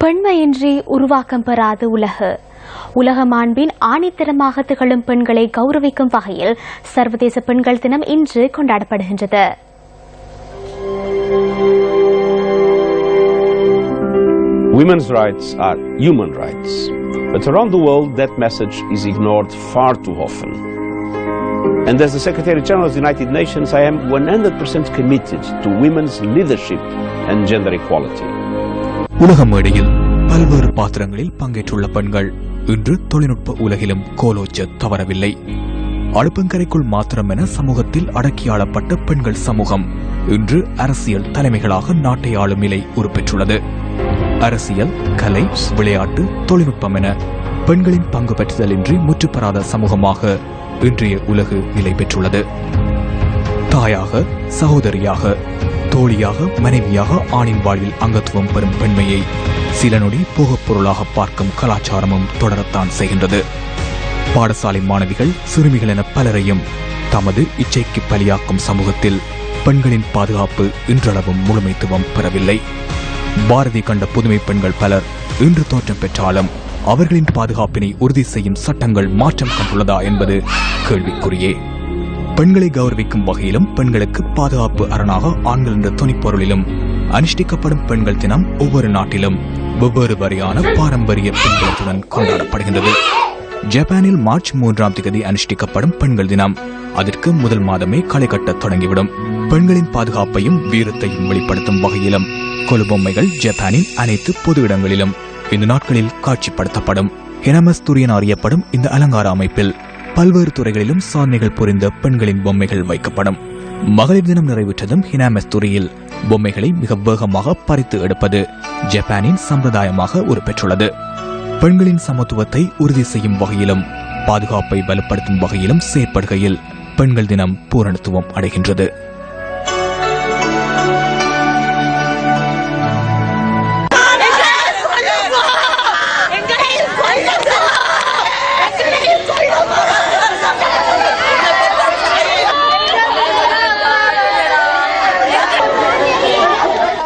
பெண்மையின்றி உருவாக்கம் பெறாத உலக உலக மாண்பின் ஆணித்தரமாக திகழும் பெண்களை கௌரவிக்கும் வகையில் சர்வதேச பெண்கள் தினம் இன்று கொண்டாடப்படுகின்றது Women's rights are human rights. But around the world, that message is ignored far too often. And as the Secretary General of the United Nations, I am 100% committed to women's leadership and gender equality. உலக மேடையில் பல்வேறு பாத்திரங்களில் பங்கேற்றுள்ள பெண்கள் இன்று தொழில்நுட்ப உலகிலும் கோலோச்ச தவறவில்லை. அடுப்பங்கரைக்குள் மாத்திரம் என சமூகத்தில் அடக்கியாளப்பட்ட பெண்கள் சமூகம் இன்று அரசியல் தலைமைகளாக நாட்டை ஆளும் நிலை உருப்பெற்றுள்ளது. அரசியல் கலை விளையாட்டு தொழில்நுட்பம் என பெண்களின் பங்கு பெற்றுதலின்றி முற்றுப்பெறாத சமூகமாக இன்றைய உலகு நிலை பெற்றுள்ளது. தாயாக சகோதரியாக தோழியாக மனைவியாக ஆணின் வாழ்வில் அங்கத்துவம் பெறும் பெண்மையை சில நொடி போகப்பொருளாக பார்க்கும் கலாச்சாரமும் தொடரத்தான் செய்கின்றது. பாடசாலை மாணவிகள் சிறுமிகள் என பலரையும் தமது இச்சைக்கு பலியாக்கும் சமூகத்தில் பெண்களின் பாதுகாப்பு இன்றளவும் முழுமைத்துவம் பெறவில்லை. பாரதி கண்ட புதுமை பெண்கள் பலர் இன்று தோற்றம் பெற்றாலும் அவர்களின் பாதுகாப்பினை உறுதி செய்யும் சட்டங்கள் மாற்றம் கண்டுள்ளதா என்பது கேள்விக்குறியே. பெண்களை கௌரவிக்கும் வகையிலும் பெண்களுக்கு பாதுகாப்பு அரணாக ஆண்கள் என்ற துணிப்பொருளிலும் அனுஷ்டிக்கப்படும் பெண்கள் தினம் ஒவ்வொரு நாட்டிலும் வெவ்வேறு வரையான பாரம்பரிய பின்புலத்துடன் கொண்டாடப்படுகின்றது. ஜப்பானில் மார்ச் மூன்றாம் தேதி அனுஷ்டிக்கப்படும் பெண்கள் தினம். அதற்கு முதல் மாதமே களை கட்டத் தொடங்கிவிடும். பெண்களின் பாதுகாப்பையும் வீரத்தையும் வெளிப்படுத்தும் வகையிலும் கொலுபொம்மைகள் ஜப்பானின் அனைத்து பொது இடங்களிலும் இந்த நாட்களில் காட்சிப்படுத்தப்படும். ஹெனமஸ் துரியன் அறியப்படும் இந்த அலங்கார அமைப்பில் பல்வேறு துறைகளிலும் சாதனைகள் புரிந்த பெண்களின் பொம்மைகள் வைக்கப்படும். மகளிர் தினம் நிறைவுற்றதும் ஹினாமஸ் துறையில் பொம்மைகளை மிக வேகமாக பறித்து எடுப்பது ஜப்பானின் சம்பிரதாயமாக உருப்பெற்றுள்ளது. பெண்களின் சமத்துவத்தை உறுதி செய்யும் வகையிலும் பாதுகாப்பை வலுப்படுத்தும் வகையிலும் செயற்படுகையில் பெண்கள் தினம் பூரணத்துவம் அடைகின்றது.